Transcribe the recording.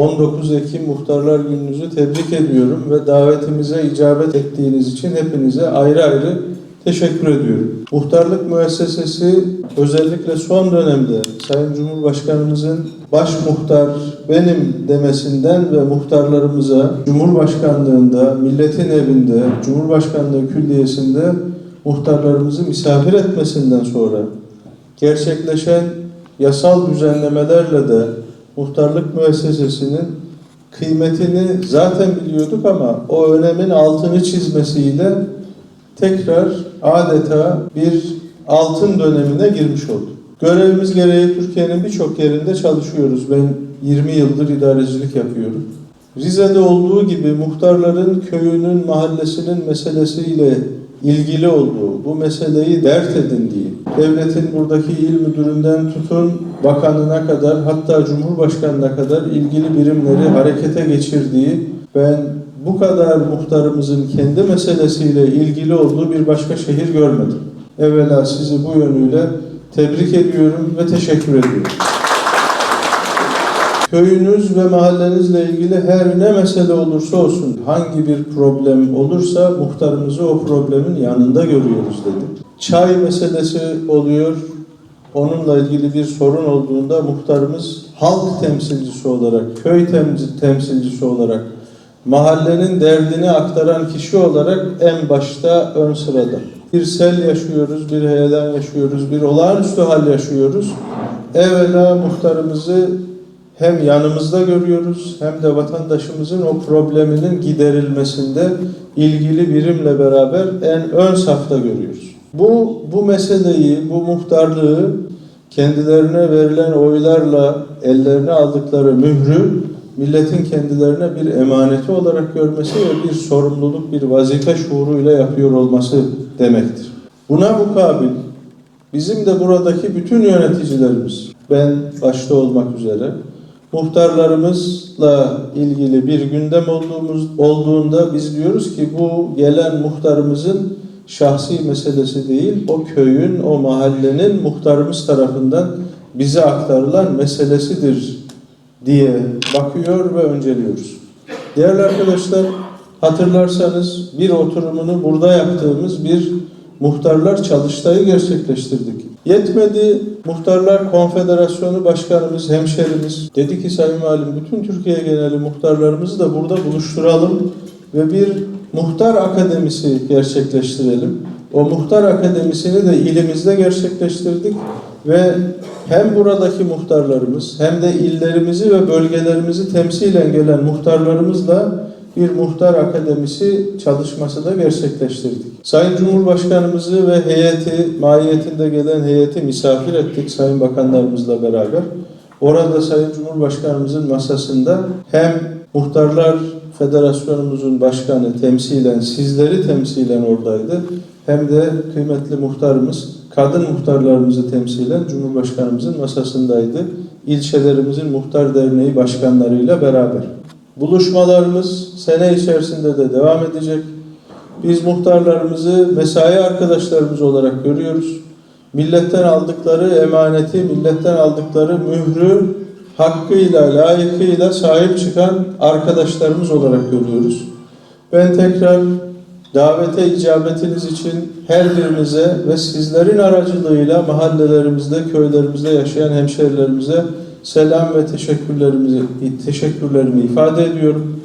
19 Ekim Muhtarlar Gününüzü tebrik ediyorum ve davetimize icabet ettiğiniz için hepinize ayrı ayrı teşekkür ediyorum. Muhtarlık müessesesi özellikle son dönemde Sayın Cumhurbaşkanımızın baş muhtar benim demesinden ve muhtarlarımıza Cumhurbaşkanlığında, milletin evinde, Cumhurbaşkanlığı külliyesinde muhtarlarımızı misafir etmesinden sonra gerçekleşen yasal düzenlemelerle de muhtarlık müessesesinin kıymetini zaten biliyorduk ama o önemin altını çizmesiyle tekrar adeta bir altın dönemine girmiş olduk. Görevimiz gereği Türkiye'nin birçok yerinde çalışıyoruz. Ben 20 yıldır idarecilik yapıyorum. Rize'de olduğu gibi muhtarların köyünün, mahallesinin meselesiyle ilgili olduğu, bu meseleyi dert edindiği, devletin buradaki il müdüründen tutun bakanına kadar hatta cumhurbaşkanına kadar ilgili birimleri harekete geçirdiği, ben bu kadar muhtarımızın kendi meselesiyle ilgili olduğu bir başka şehir görmedim. Evvela sizi bu yönüyle tebrik ediyorum ve teşekkür ediyorum. Köyünüz ve mahallenizle ilgili her ne mesele olursa olsun, hangi bir problem olursa muhtarımızı o problemin yanında görüyoruz dedi. Çay meselesi oluyor, onunla ilgili bir sorun olduğunda muhtarımız halk temsilcisi olarak, köy temsil- temsilcisi olarak, mahallenin derdini aktaran kişi olarak en başta ön sırada. Bir sel yaşıyoruz, bir heyelan yaşıyoruz, bir olağanüstü hal yaşıyoruz. Evvela muhtarımızı hem yanımızda görüyoruz hem de vatandaşımızın o probleminin giderilmesinde ilgili birimle beraber en ön safta görüyoruz. Bu bu meseleyi, bu muhtarlığı kendilerine verilen oylarla ellerine aldıkları mührü milletin kendilerine bir emaneti olarak görmesi ve bir sorumluluk, bir vazife şuuruyla yapıyor olması demektir. Buna mukabil bizim de buradaki bütün yöneticilerimiz, ben başta olmak üzere muhtarlarımızla ilgili bir gündem olduğumuz olduğunda biz diyoruz ki bu gelen muhtarımızın şahsi meselesi değil, o köyün, o mahallenin muhtarımız tarafından bize aktarılan meselesidir diye bakıyor ve önceliyoruz. Değerli arkadaşlar, hatırlarsanız bir oturumunu burada yaptığımız bir muhtarlar çalıştayı gerçekleştirdik. Yetmedi, Muhtarlar Konfederasyonu Başkanımız, hemşerimiz dedi ki Sayın Valim bütün Türkiye geneli muhtarlarımızı da burada buluşturalım ve bir muhtar akademisi gerçekleştirelim. O muhtar akademisini de ilimizde gerçekleştirdik ve hem buradaki muhtarlarımız hem de illerimizi ve bölgelerimizi temsilen gelen muhtarlarımızla bir muhtar akademisi çalışması da gerçekleştirdik. Sayın Cumhurbaşkanımızı ve heyeti, mahiyetinde gelen heyeti misafir ettik Sayın Bakanlarımızla beraber. Orada Sayın Cumhurbaşkanımızın masasında hem Muhtarlar Federasyonumuzun başkanı temsilen, sizleri temsilen oradaydı. Hem de kıymetli muhtarımız, kadın muhtarlarımızı temsilen Cumhurbaşkanımızın masasındaydı. İlçelerimizin muhtar derneği başkanlarıyla beraber. Buluşmalarımız sene içerisinde de devam edecek. Biz muhtarlarımızı mesai arkadaşlarımız olarak görüyoruz. Milletten aldıkları emaneti, milletten aldıkları mührü hakkıyla, layıkıyla sahip çıkan arkadaşlarımız olarak görüyoruz. Ben tekrar davete icabetiniz için her birinize ve sizlerin aracılığıyla mahallelerimizde, köylerimizde yaşayan hemşerilerimize selam ve teşekkürlerimizi teşekkürlerimi ifade ediyorum.